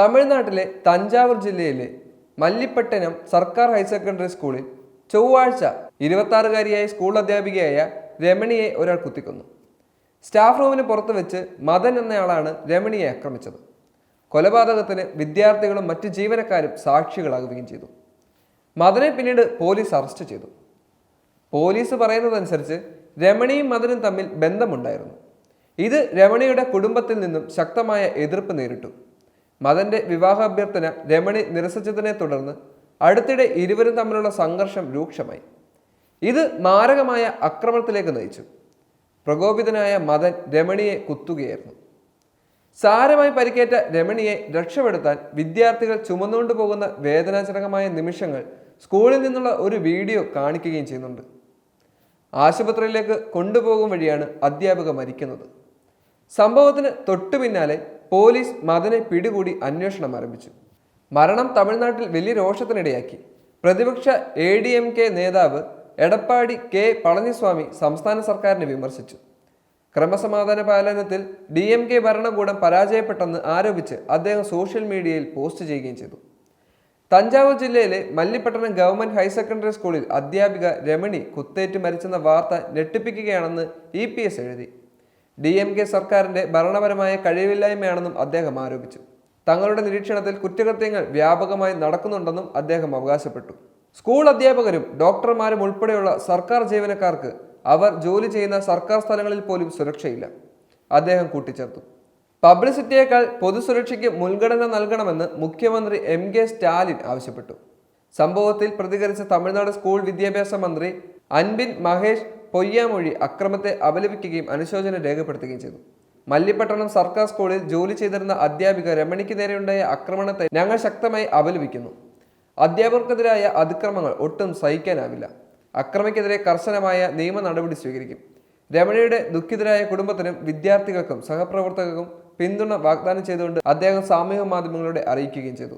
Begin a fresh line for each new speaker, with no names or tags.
തമിഴ്നാട്ടിലെ തഞ്ചാവൂർ ജില്ലയിലെ മല്ലിപ്പട്ടണം സർക്കാർ ഹയർ സെക്കൻഡറി സ്കൂളിൽ ചൊവ്വാഴ്ച ഇരുപത്താറുകാരിയായ സ്കൂൾ അധ്യാപികയായ രമണിയെ ഒരാൾ കുത്തിക്കൊന്നു. സ്റ്റാഫ് റൂമിന് പുറത്ത് വെച്ച് മദൻ എന്നയാളാണ് രമണിയെ ആക്രമിച്ചത്. കൊലപാതകത്തിന് വിദ്യാർത്ഥികളും മറ്റ് ജീവനക്കാരും സാക്ഷികളാകുകയും ചെയ്തു. മദനെ പിന്നീട് പോലീസ് അറസ്റ്റ് ചെയ്തു. പോലീസ് പറയുന്നതനുസരിച്ച് രമണിയും മദനും തമ്മിൽ ബന്ധമുണ്ടായിരുന്നു. ഇത് രമണിയുടെ കുടുംബത്തിൽ നിന്നും ശക്തമായ എതിർപ്പ് നേരിട്ടു. മദന്റെ വിവാഹാഭ്യർത്ഥന രമണി നിരസിച്ചതിനെ തുടർന്ന് അടുത്തിടെ ഇരുവരും തമ്മിലുള്ള സംഘർഷം രൂക്ഷമായി. ഇത് മാരകമായ അക്രമത്തിലേക്ക് നയിച്ചു. പ്രകോപിതനായ മദൻ രമണിയെ കുത്തുകയായിരുന്നു. സാരമായി പരിക്കേറ്റ രമണിയെ രക്ഷപ്പെടുത്താൻ വിദ്യാർത്ഥികൾ ചുമന്നുകൊണ്ട് പോകുന്ന വേദനാജനകമായ നിമിഷങ്ങൾ സ്കൂളിൽ നിന്നുള്ള ഒരു വീഡിയോ കാണിക്കുകയും ചെയ്യുന്നുണ്ട്. ആശുപത്രിയിലേക്ക് കൊണ്ടുപോകും വഴിയാണ് അധ്യാപിക മരിക്കുന്നത്. സംഭവത്തിന് തൊട്ടു പിന്നാലെ പോലീസ് മദനെ പിടികൂടി അന്വേഷണം ആരംഭിച്ചു. മരണം തമിഴ്നാട്ടിൽ വലിയ രോഷത്തിനിടയാക്കി. പ്രതിപക്ഷ എ ഡി എം കെ നേതാവ് എടപ്പാടി കെ പളനിസ്വാമി സംസ്ഥാന സർക്കാരിനെ വിമർശിച്ചു. ക്രമസമാധാന പാലനത്തിൽ ഡി എം കെ ഭരണകൂടം പരാജയപ്പെട്ടെന്ന് ആരോപിച്ച് അദ്ദേഹം സോഷ്യൽ മീഡിയയിൽ പോസ്റ്റ് ചെയ്യുകയും ചെയ്തു. തഞ്ചാവൂർ ജില്ലയിലെ മല്ലിപ്പട്ടണം ഗവൺമെന്റ് ഹയർ സെക്കൻഡറി സ്കൂളിൽ അധ്യാപിക രമണി കുത്തേറ്റ് മരിച്ചെന്ന വാർത്ത ഞെട്ടിപ്പിക്കുകയാണെന്ന് ഇ പി എസ് എഴുതി. ഡി എം കെ സർക്കാരിന്റെ ഭരണപരമായ കഴിവില്ലായ്മയാണെന്നും അദ്ദേഹം ആരോപിച്ചു. തങ്ങളുടെ നിരീക്ഷണത്തിൽ കുറ്റകൃത്യങ്ങൾ വ്യാപകമായി നടക്കുന്നുണ്ടെന്നും അദ്ദേഹം അവകാശപ്പെട്ടു. സ്കൂൾ അധ്യാപകരും ഡോക്ടർമാരും ഉൾപ്പെടെയുള്ള സർക്കാർ ജീവനക്കാർക്ക് അവർ ജോലി ചെയ്യുന്ന സർക്കാർ സ്ഥലങ്ങളിൽ പോലും സുരക്ഷയില്ല. അദ്ദേഹം കൂട്ടിച്ചേർത്തു. പബ്ലിസിറ്റിയേക്കാൾ പൊതുസുരക്ഷയ്ക്ക് മുൻഗണന നൽകണമെന്ന് മുഖ്യമന്ത്രി എം കെ സ്റ്റാലിൻ ആവശ്യപ്പെട്ടു. സംഭവത്തിൽ പ്രതികരിച്ച തമിഴ്നാട് സ്കൂൾ വിദ്യാഭ്യാസ മന്ത്രി അൻബിൻ മഹേഷ് പൊയ്യാമൊഴി അക്രമത്തെ അപലപിക്കുകയും അനുശോചനം രേഖപ്പെടുത്തുകയും ചെയ്തു. മല്ലിപ്പട്ടണം സർക്കാർ സ്കൂളിൽ ജോലി ചെയ്തിരുന്ന അധ്യാപിക രമണിക്ക് നേരെയുണ്ടായ ആക്രമണത്തെ ഞങ്ങൾ ശക്തമായി അപലപിക്കുന്നു. അധ്യാപകർക്കെതിരായ അതിക്രമങ്ങൾ ഒട്ടും സഹിക്കാനാവില്ല. അക്രമിക്കെതിരെ കർശനമായ നിയമ നടപടി സ്വീകരിക്കും. രമണിയുടെ ദുഃഖിതരായ കുടുംബത്തിനും വിദ്യാർത്ഥികൾക്കും സഹപ്രവർത്തകർക്കും പിന്തുണ വാഗ്ദാനം ചെയ്തുകൊണ്ട് അദ്ദേഹം സാമൂഹ്യ മാധ്യമങ്ങളോട് അറിയിക്കുകയും ചെയ്തു.